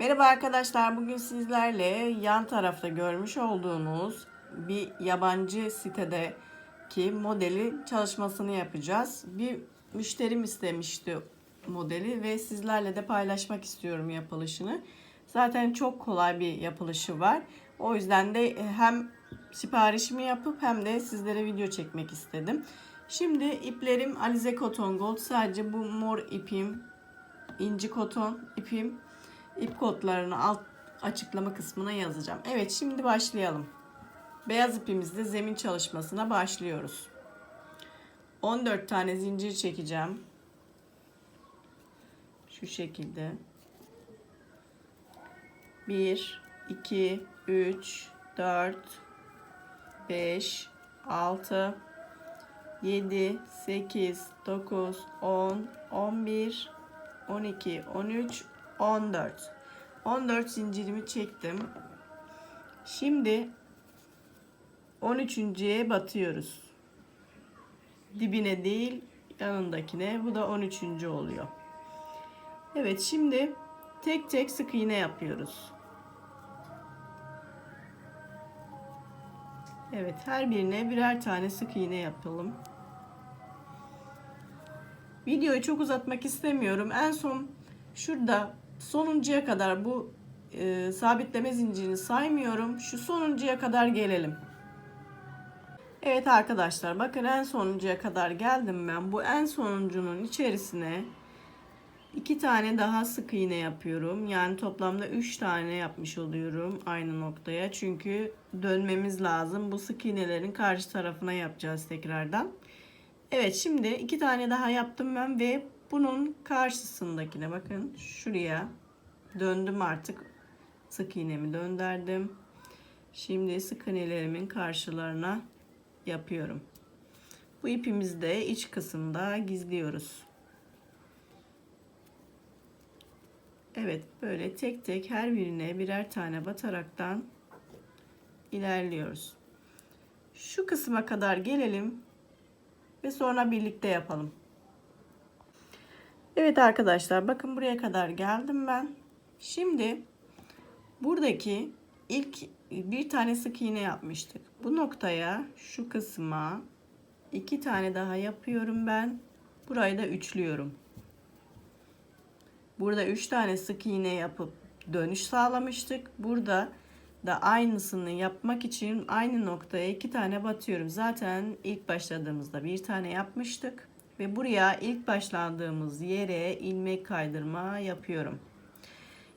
Merhaba arkadaşlar. Bugün sizlerle yan tarafta görmüş olduğunuz bir yabancı sitedeki modeli çalışmasını yapacağız. Bir müşterim istemişti modeli ve sizlerle de paylaşmak istiyorum yapılışını. Zaten çok kolay bir yapılışı var. O yüzden de hem siparişimi yapıp hem de sizlere video çekmek istedim. Şimdi iplerim Alize Cotton Gold. Sadece bu mor ipim, inci koton ipim ip kodlarını alt açıklama kısmına yazacağım. Evet şimdi başlayalım. Beyaz ipimizde zemin çalışmasına başlıyoruz. 14 tane zincir çekeceğim. Şu şekilde. 1 2 3 4 5 6 7 8 9 10 11 12 13 14 14 zincirimi çektim. Şimdi 13.ye batıyoruz. Dibine değil yanındakine. Bu da 13. oluyor. Evet şimdi tek tek sık iğne yapıyoruz. Evet her birine birer tane sık iğne yapalım. Videoyu çok uzatmak istemiyorum. En son şurada sonuncuya kadar bu e, sabitleme zincirini saymıyorum. Şu sonuncuya kadar gelelim. Evet arkadaşlar bakın en sonuncuya kadar geldim ben. Bu en sonuncunun içerisine iki tane daha sık iğne yapıyorum. Yani toplamda üç tane yapmış oluyorum aynı noktaya. Çünkü dönmemiz lazım. Bu sık iğnelerin karşı tarafına yapacağız tekrardan. Evet şimdi iki tane daha yaptım ben ve bunun karşısındakine bakın şuraya döndüm artık sık iğnemi döndürdüm. Şimdi sık iğnelerimin karşılarına yapıyorum. Bu ipimizi de iç kısımda gizliyoruz. Evet böyle tek tek her birine birer tane bataraktan ilerliyoruz. Şu kısma kadar gelelim ve sonra birlikte yapalım. Evet arkadaşlar bakın buraya kadar geldim ben. Şimdi buradaki ilk bir tane sık iğne yapmıştık. Bu noktaya şu kısma iki tane daha yapıyorum ben. Burayı da üçlüyorum. Burada üç tane sık iğne yapıp dönüş sağlamıştık. Burada da aynısını yapmak için aynı noktaya iki tane batıyorum. Zaten ilk başladığımızda bir tane yapmıştık ve buraya ilk başladığımız yere ilmek kaydırma yapıyorum.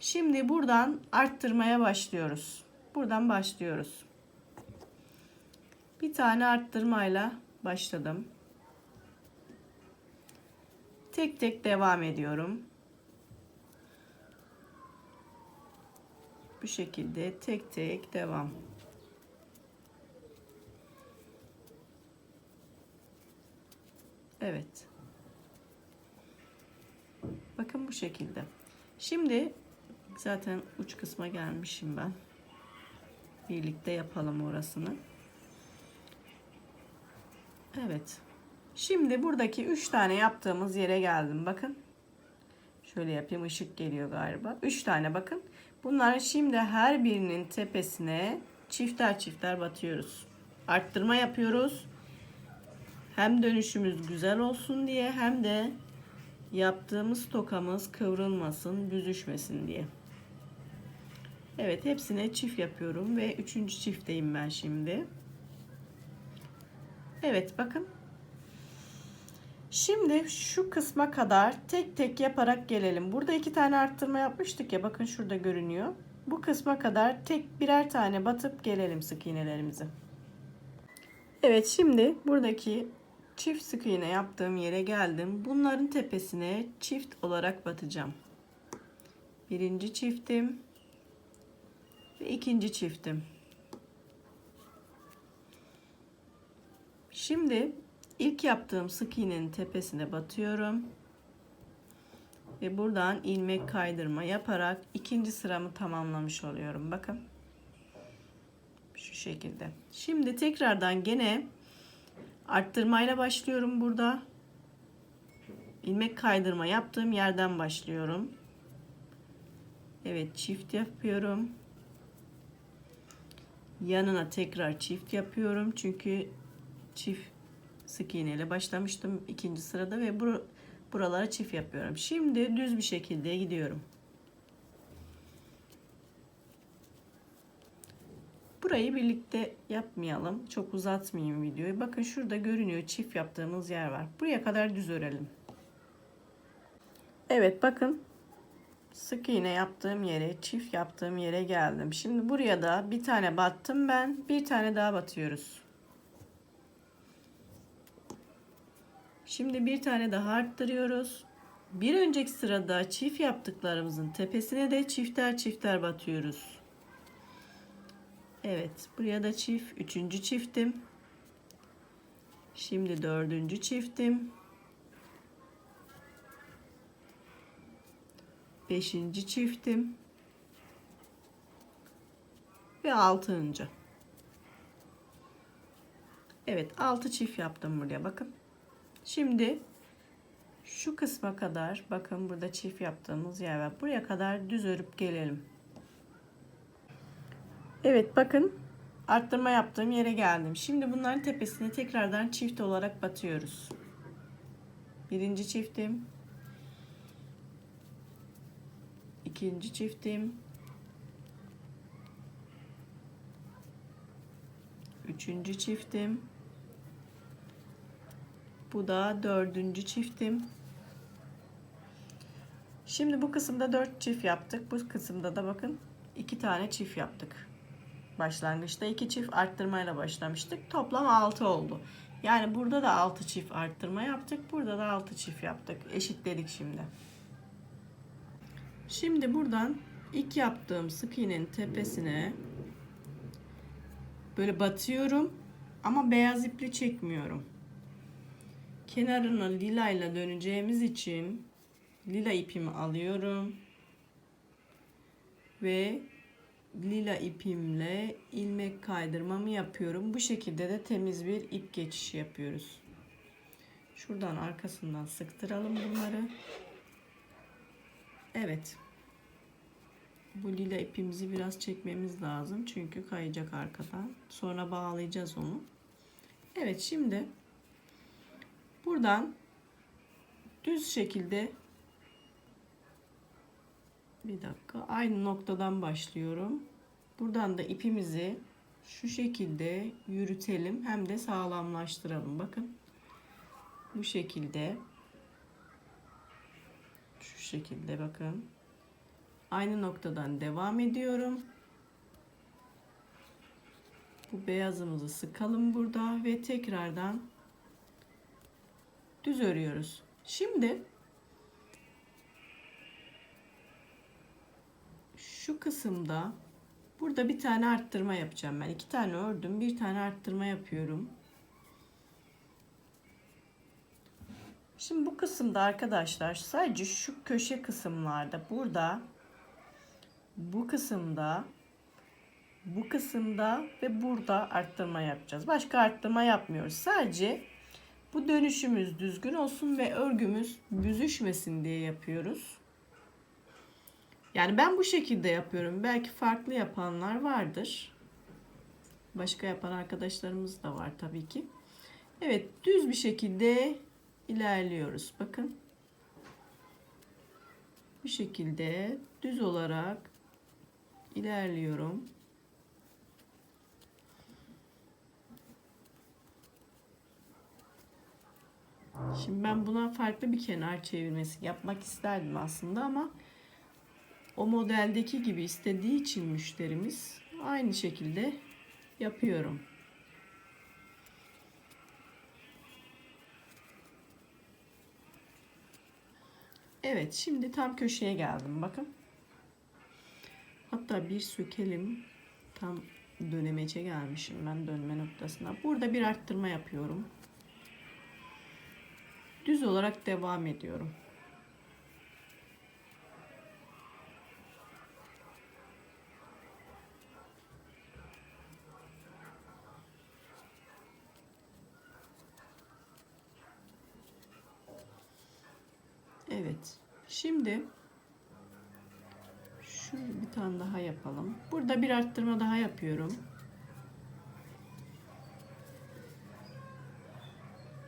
Şimdi buradan arttırmaya başlıyoruz. Buradan başlıyoruz. Bir tane arttırmayla başladım. Tek tek devam ediyorum. bu şekilde tek tek devam. Evet. Bakın bu şekilde. Şimdi zaten uç kısma gelmişim ben. Birlikte yapalım orasını. Evet. Şimdi buradaki 3 tane yaptığımız yere geldim. Bakın. Şöyle yapayım. ışık geliyor galiba. 3 tane bakın. Bunların şimdi her birinin tepesine çifter çifter batıyoruz. Arttırma yapıyoruz. Hem dönüşümüz güzel olsun diye hem de yaptığımız tokamız kıvrılmasın, büzüşmesin diye. Evet hepsine çift yapıyorum ve üçüncü çifteyim ben şimdi. Evet bakın Şimdi şu kısma kadar tek tek yaparak gelelim. Burada iki tane arttırma yapmıştık ya bakın şurada görünüyor. Bu kısma kadar tek birer tane batıp gelelim sık iğnelerimizi. Evet şimdi buradaki çift sık iğne yaptığım yere geldim. Bunların tepesine çift olarak batacağım. Birinci çiftim ve ikinci çiftim. Şimdi İlk yaptığım sık iğnenin tepesine batıyorum. Ve buradan ilmek kaydırma yaparak ikinci sıramı tamamlamış oluyorum. Bakın. Şu şekilde. Şimdi tekrardan gene arttırmayla başlıyorum burada. ilmek kaydırma yaptığım yerden başlıyorum. Evet çift yapıyorum. Yanına tekrar çift yapıyorum. Çünkü çift sık iğne ile başlamıştım ikinci sırada ve bur buralara çift yapıyorum. Şimdi düz bir şekilde gidiyorum. Burayı birlikte yapmayalım. Çok uzatmayayım videoyu. Bakın şurada görünüyor çift yaptığımız yer var. Buraya kadar düz örelim. Evet bakın sık iğne yaptığım yere, çift yaptığım yere geldim. Şimdi buraya da bir tane battım ben. Bir tane daha batıyoruz. Şimdi bir tane daha arttırıyoruz. Bir önceki sırada çift yaptıklarımızın tepesine de çifter çifter batıyoruz. Evet, buraya da çift, üçüncü çiftim. Şimdi dördüncü çiftim. Beşinci çiftim. Ve altıncı. Evet, altı çift yaptım buraya bakın. Şimdi şu kısma kadar bakın burada çift yaptığımız yer var. Buraya kadar düz örüp gelelim. Evet bakın arttırma yaptığım yere geldim. Şimdi bunların tepesine tekrardan çift olarak batıyoruz. Birinci çiftim. ikinci çiftim. Üçüncü çiftim. Bu da dördüncü çiftim. Şimdi bu kısımda dört çift yaptık. Bu kısımda da bakın iki tane çift yaptık. Başlangıçta iki çift arttırmayla başlamıştık. Toplam 6 oldu. Yani burada da 6 çift arttırma yaptık. Burada da 6 çift yaptık. Eşitledik şimdi. Şimdi buradan ilk yaptığım sık iğnenin tepesine böyle batıyorum ama beyaz iple çekmiyorum. Kenarını lila ile döneceğimiz için lila ipimi alıyorum ve lila ipimle ilmek kaydırmamı yapıyorum. Bu şekilde de temiz bir ip geçişi yapıyoruz. Şuradan arkasından sıktıralım bunları. Evet. Bu lila ipimizi biraz çekmemiz lazım. Çünkü kayacak arkadan. Sonra bağlayacağız onu. Evet şimdi buradan düz şekilde bir dakika aynı noktadan başlıyorum. Buradan da ipimizi şu şekilde yürütelim hem de sağlamlaştıralım. Bakın bu şekilde şu şekilde bakın aynı noktadan devam ediyorum. Bu beyazımızı sıkalım burada ve tekrardan düz örüyoruz. Şimdi şu kısımda burada bir tane arttırma yapacağım ben. iki tane ördüm. Bir tane arttırma yapıyorum. Şimdi bu kısımda arkadaşlar sadece şu köşe kısımlarda burada bu kısımda bu kısımda ve burada arttırma yapacağız. Başka arttırma yapmıyoruz. Sadece bu dönüşümüz düzgün olsun ve örgümüz büzüşmesin diye yapıyoruz. Yani ben bu şekilde yapıyorum. Belki farklı yapanlar vardır. Başka yapan arkadaşlarımız da var tabii ki. Evet düz bir şekilde ilerliyoruz. Bakın. Bu şekilde düz olarak ilerliyorum. Şimdi ben buna farklı bir kenar çevirmesi yapmak isterdim aslında ama o modeldeki gibi istediği için müşterimiz aynı şekilde yapıyorum. Evet şimdi tam köşeye geldim bakın. Hatta bir sökelim. Tam dönemece gelmişim ben dönme noktasına. Burada bir arttırma yapıyorum. Düz olarak devam ediyorum. Evet. Şimdi şu Bir tane daha yapalım. Burada bir arttırma daha yapıyorum.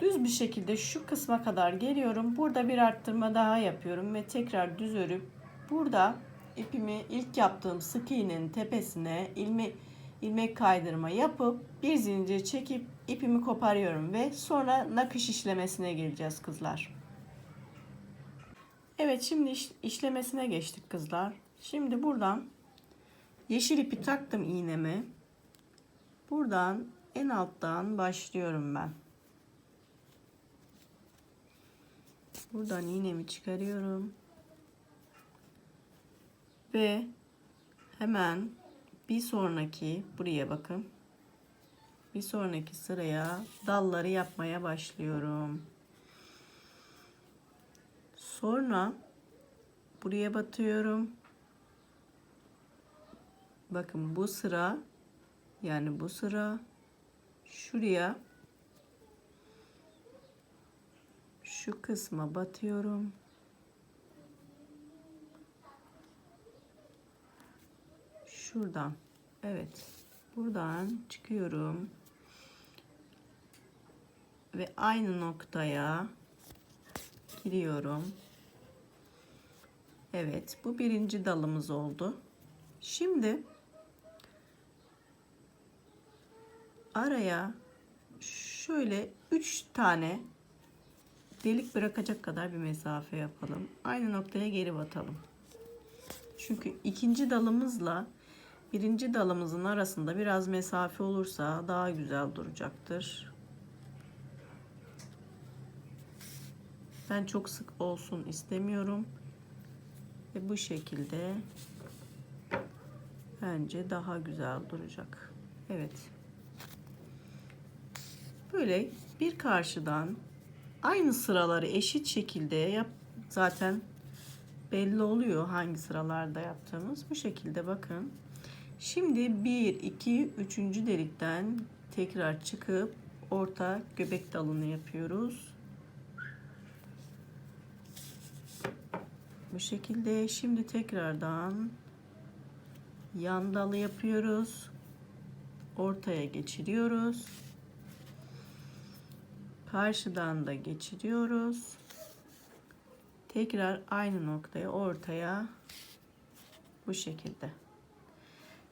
Düz bir şekilde şu kısma kadar geliyorum. Burada bir arttırma daha yapıyorum ve tekrar düz örüp burada ipimi ilk yaptığım sık iğnenin tepesine ilmek ilmek kaydırma yapıp bir zincir çekip ipimi koparıyorum ve sonra nakış işlemesine geleceğiz kızlar. Evet şimdi iş- işlemesine geçtik kızlar. Şimdi buradan yeşil ipi taktım iğneme. Buradan en alttan başlıyorum ben. Buradan iğnemi çıkarıyorum. Ve hemen bir sonraki buraya bakın. Bir sonraki sıraya dalları yapmaya başlıyorum. Sonra buraya batıyorum. Bakın bu sıra yani bu sıra şuraya şu kısma batıyorum. Şuradan. Evet. Buradan çıkıyorum. Ve aynı noktaya giriyorum. Evet, bu birinci dalımız oldu. Şimdi araya şöyle 3 tane delik bırakacak kadar bir mesafe yapalım. Aynı noktaya geri batalım. Çünkü ikinci dalımızla birinci dalımızın arasında biraz mesafe olursa daha güzel duracaktır. Ben çok sık olsun istemiyorum. Ve bu şekilde bence daha güzel duracak. Evet. Böyle bir karşıdan aynı sıraları eşit şekilde yap. Zaten belli oluyor hangi sıralarda yaptığımız. Bu şekilde bakın. Şimdi 1, 2, 3. delikten tekrar çıkıp orta göbek dalını yapıyoruz. Bu şekilde şimdi tekrardan yan dalı yapıyoruz. Ortaya geçiriyoruz. Karşıdan da geçiriyoruz. Tekrar aynı noktaya ortaya bu şekilde.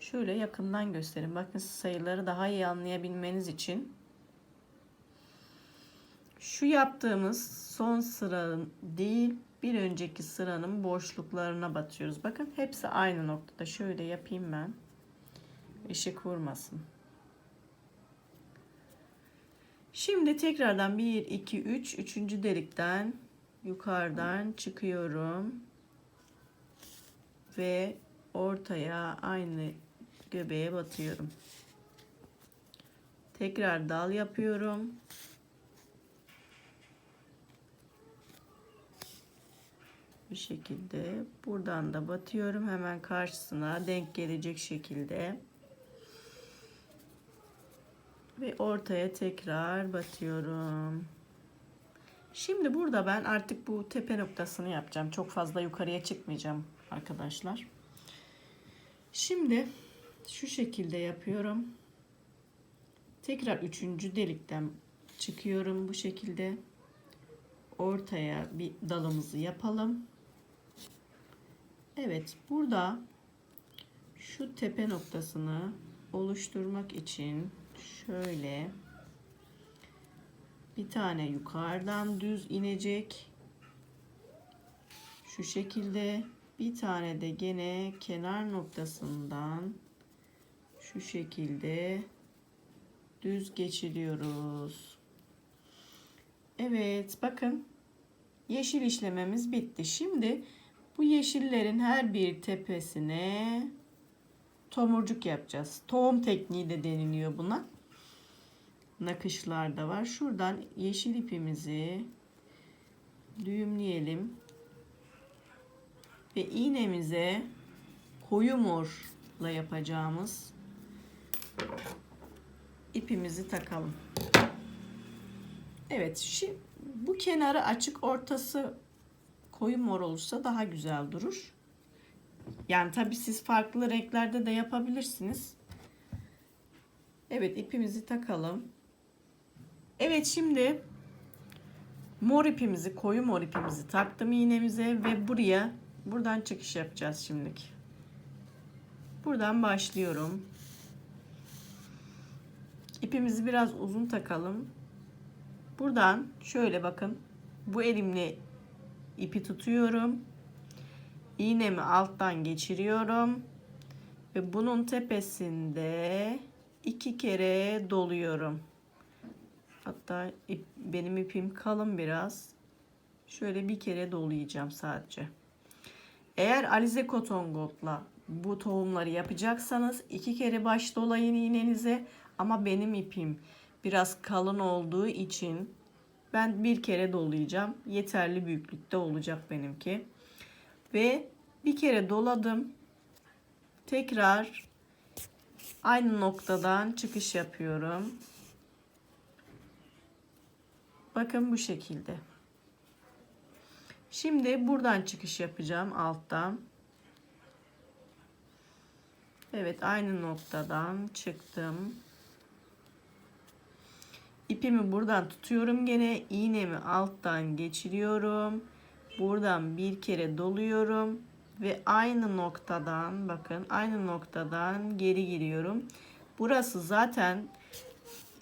Şöyle yakından göstereyim. Bakın sayıları daha iyi anlayabilmeniz için. Şu yaptığımız son sıranın değil bir önceki sıranın boşluklarına batıyoruz. Bakın hepsi aynı noktada. Şöyle yapayım ben. Işık vurmasın. Şimdi tekrardan 1, 2, 3. Üçüncü delikten yukarıdan çıkıyorum. Ve ortaya aynı göbeğe batıyorum. Tekrar dal yapıyorum. Bu şekilde buradan da batıyorum hemen karşısına denk gelecek şekilde ve ortaya tekrar batıyorum. Şimdi burada ben artık bu tepe noktasını yapacağım. Çok fazla yukarıya çıkmayacağım arkadaşlar. Şimdi şu şekilde yapıyorum. Tekrar üçüncü delikten çıkıyorum bu şekilde. Ortaya bir dalımızı yapalım. Evet burada şu tepe noktasını oluşturmak için şöyle bir tane yukarıdan düz inecek şu şekilde bir tane de gene kenar noktasından şu şekilde düz geçiriyoruz. Evet bakın yeşil işlememiz bitti. Şimdi bu yeşillerin her bir tepesine tomurcuk yapacağız. Tohum tekniği de deniliyor buna. Nakışlar da var. Şuradan yeşil ipimizi düğümleyelim. Ve iğnemize koyu morla yapacağımız ipimizi takalım. Evet, şimdi bu kenarı açık ortası koyu mor olursa daha güzel durur. Yani tabi siz farklı renklerde de yapabilirsiniz. Evet ipimizi takalım. Evet şimdi mor ipimizi koyu mor ipimizi taktım iğnemize ve buraya buradan çıkış yapacağız şimdilik. Buradan başlıyorum. İpimizi biraz uzun takalım. Buradan şöyle bakın. Bu elimle ipi tutuyorum. İğnemi alttan geçiriyorum. Ve bunun tepesinde iki kere doluyorum. Hatta ip, benim ipim kalın biraz. Şöyle bir kere dolayacağım sadece. Eğer Alize Cotton Gold'la bu tohumları yapacaksanız iki kere baş dolayın iğnenize ama benim ipim biraz kalın olduğu için ben bir kere dolayacağım. Yeterli büyüklükte olacak benimki. Ve bir kere doladım. Tekrar aynı noktadan çıkış yapıyorum. Bakın bu şekilde. Şimdi buradan çıkış yapacağım alttan. Evet aynı noktadan çıktım. İpimi buradan tutuyorum gene. iğnemi alttan geçiriyorum. Buradan bir kere doluyorum ve aynı noktadan bakın aynı noktadan geri giriyorum. Burası zaten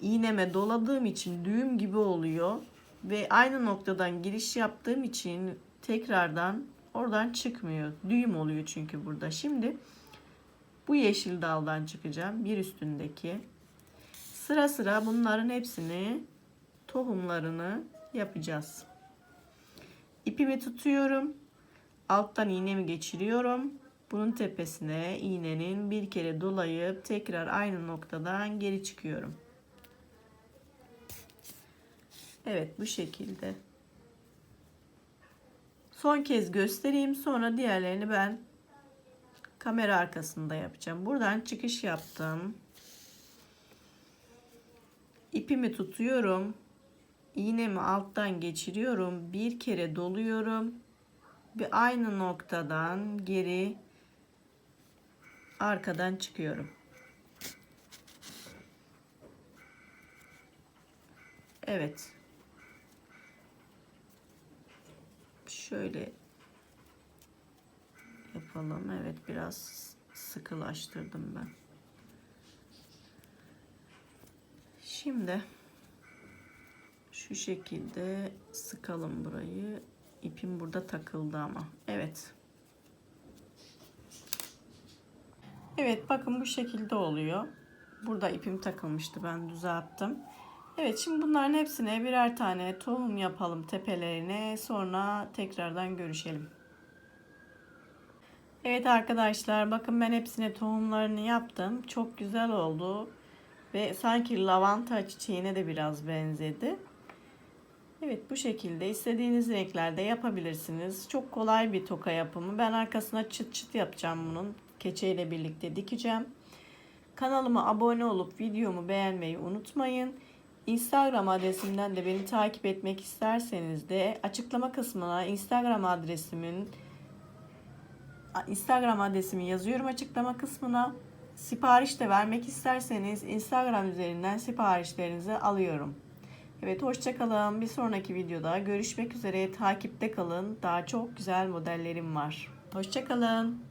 iğneme doladığım için düğüm gibi oluyor ve aynı noktadan giriş yaptığım için tekrardan oradan çıkmıyor. Düğüm oluyor çünkü burada. Şimdi bu yeşil daldan çıkacağım. Bir üstündeki. Sıra sıra bunların hepsini tohumlarını yapacağız. İpimi tutuyorum. Alttan iğnemi geçiriyorum. Bunun tepesine iğnenin bir kere dolayıp tekrar aynı noktadan geri çıkıyorum. Evet bu şekilde. Son kez göstereyim sonra diğerlerini ben kamera arkasında yapacağım. Buradan çıkış yaptım. İpimi tutuyorum. İğnemi alttan geçiriyorum. Bir kere doluyorum. Ve aynı noktadan geri arkadan çıkıyorum. Evet. Şöyle yapalım. Evet biraz sıkılaştırdım ben. Şimdi şu şekilde sıkalım burayı. İpim burada takıldı ama. Evet. Evet bakın bu şekilde oluyor. Burada ipim takılmıştı ben düzelttim. Evet şimdi bunların hepsine birer tane tohum yapalım tepelerine. Sonra tekrardan görüşelim. Evet arkadaşlar bakın ben hepsine tohumlarını yaptım. Çok güzel oldu. Ve sanki lavanta çiçeğine de biraz benzedi. Evet bu şekilde istediğiniz renklerde yapabilirsiniz. Çok kolay bir toka yapımı. Ben arkasına çıt çıt yapacağım bunun. Keçeyle birlikte dikeceğim. Kanalıma abone olup videomu beğenmeyi unutmayın. Instagram adresimden de beni takip etmek isterseniz de açıklama kısmına Instagram adresimin Instagram adresimi yazıyorum açıklama kısmına. Sipariş de vermek isterseniz Instagram üzerinden siparişlerinizi alıyorum. Evet hoşçakalın. Bir sonraki videoda görüşmek üzere. Takipte kalın. Daha çok güzel modellerim var. Hoşçakalın.